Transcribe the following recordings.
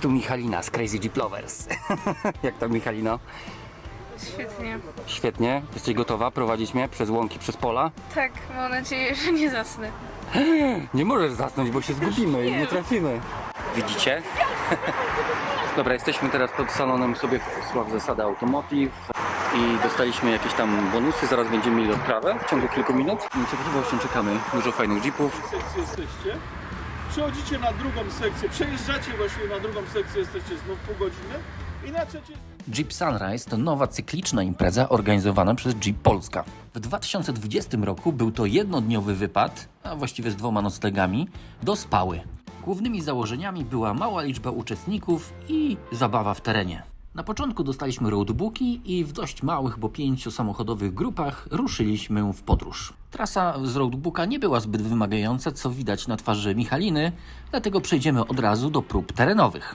tu Michalina z Crazy Jeep Lovers. Jak tam Michalino? Świetnie. Świetnie. Jesteś gotowa prowadzić mnie przez łąki, przez pola? Tak, mam nadzieję, że nie zasnę. Nie możesz zasnąć, bo się zgubimy i nie trafimy. Widzicie? Dobra, jesteśmy teraz pod salonem sobie Sław Zasada Automotive i dostaliśmy jakieś tam bonusy, zaraz będziemy mieli odprawę w ciągu kilku minut. Niecierpliwością czekamy, dużo fajnych jeepów. sekcji jesteście, przechodzicie na drugą sekcję, przejeżdżacie właściwie na drugą sekcję, jesteście znów pół godziny i na trzeciej... Jeep Sunrise to nowa cykliczna impreza organizowana przez Jeep Polska. W 2020 roku był to jednodniowy wypad, a właściwie z dwoma noclegami, do Spały. Głównymi założeniami była mała liczba uczestników i zabawa w terenie. Na początku dostaliśmy roadbooki i w dość małych, bo pięciosamochodowych grupach ruszyliśmy w podróż. Trasa z roadbooka nie była zbyt wymagająca, co widać na twarzy Michaliny, dlatego przejdziemy od razu do prób terenowych.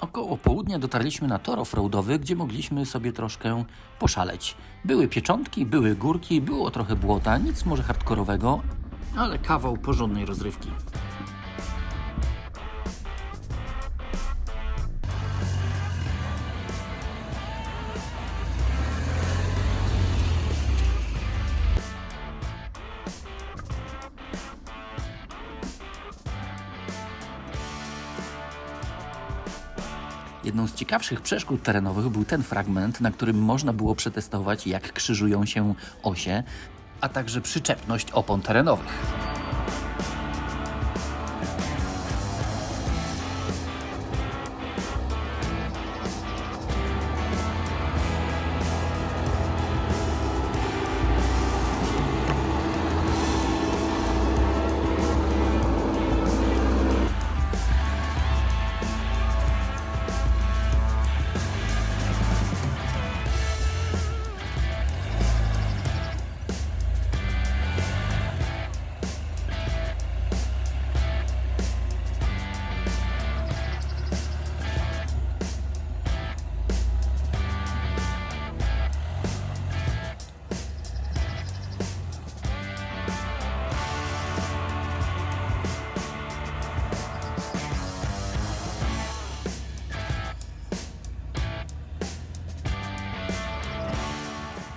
Około południa dotarliśmy na tor offroadowy, gdzie mogliśmy sobie troszkę poszaleć. Były pieczątki, były górki, było trochę błota, nic może hardkorowego, ale kawał porządnej rozrywki. Jedną z ciekawszych przeszkód terenowych był ten fragment, na którym można było przetestować, jak krzyżują się osie, a także przyczepność opon terenowych.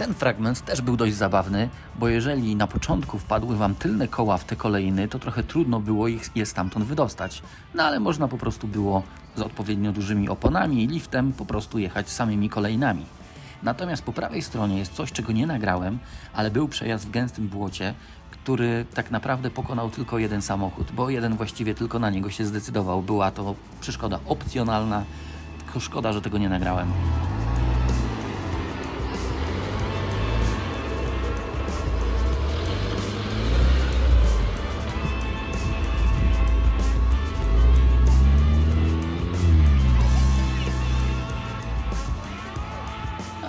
Ten fragment też był dość zabawny, bo jeżeli na początku wpadły wam tylne koła w te kolejny, to trochę trudno było ich, je stamtąd wydostać. No ale można po prostu było z odpowiednio dużymi oponami i liftem po prostu jechać samymi kolejnami. Natomiast po prawej stronie jest coś, czego nie nagrałem, ale był przejazd w gęstym błocie, który tak naprawdę pokonał tylko jeden samochód, bo jeden właściwie tylko na niego się zdecydował. Była to przeszkoda opcjonalna, tylko szkoda, że tego nie nagrałem.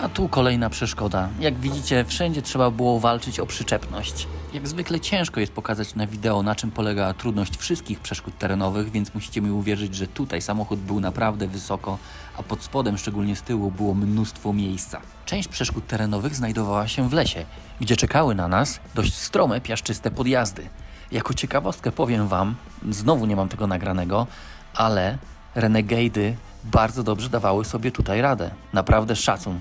A tu kolejna przeszkoda. Jak widzicie, wszędzie trzeba było walczyć o przyczepność. Jak zwykle ciężko jest pokazać na wideo, na czym polega trudność wszystkich przeszkód terenowych, więc musicie mi uwierzyć, że tutaj samochód był naprawdę wysoko, a pod spodem, szczególnie z tyłu, było mnóstwo miejsca. Część przeszkód terenowych znajdowała się w lesie, gdzie czekały na nas dość strome, piaszczyste podjazdy. Jako ciekawostkę powiem Wam, znowu nie mam tego nagranego, ale Renegady bardzo dobrze dawały sobie tutaj radę. Naprawdę szacun.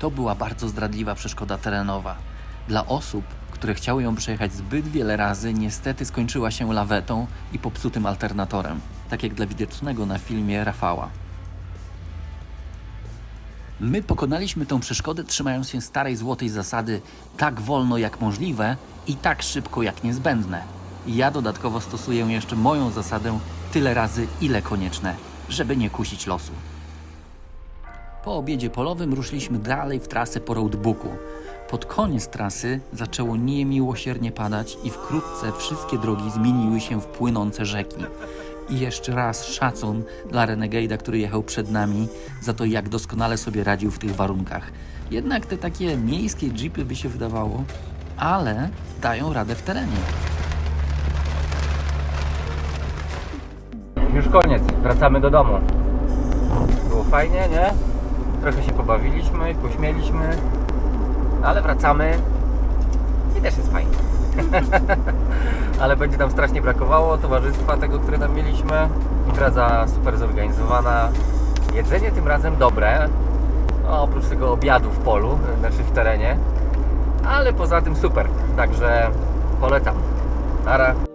To była bardzo zdradliwa przeszkoda terenowa. Dla osób, które chciały ją przejechać zbyt wiele razy, niestety skończyła się lawetą i popsutym alternatorem, tak jak dla widocznego na filmie Rafała. My pokonaliśmy tę przeszkodę trzymając się starej złotej zasady tak wolno jak możliwe i tak szybko jak niezbędne. Ja dodatkowo stosuję jeszcze moją zasadę tyle razy ile konieczne, żeby nie kusić losu. Po obiedzie polowym ruszyliśmy dalej w trasę po roadbooku. Pod koniec trasy zaczęło niemiłosiernie padać i wkrótce wszystkie drogi zmieniły się w płynące rzeki. I jeszcze raz szacun dla Renegade'a, który jechał przed nami, za to jak doskonale sobie radził w tych warunkach. Jednak te takie miejskie jeepy by się wydawało, ale dają radę w terenie. Już koniec, wracamy do domu. Było fajnie, nie? Trochę się pobawiliśmy, pośmieliśmy, ale wracamy. I też jest fajnie. Ale będzie nam strasznie brakowało towarzystwa tego, które tam mieliśmy. Impreza super zorganizowana. Jedzenie tym razem dobre. No, oprócz tego obiadu w polu, znaczy w terenie. Ale poza tym super. Także polecam. Nara.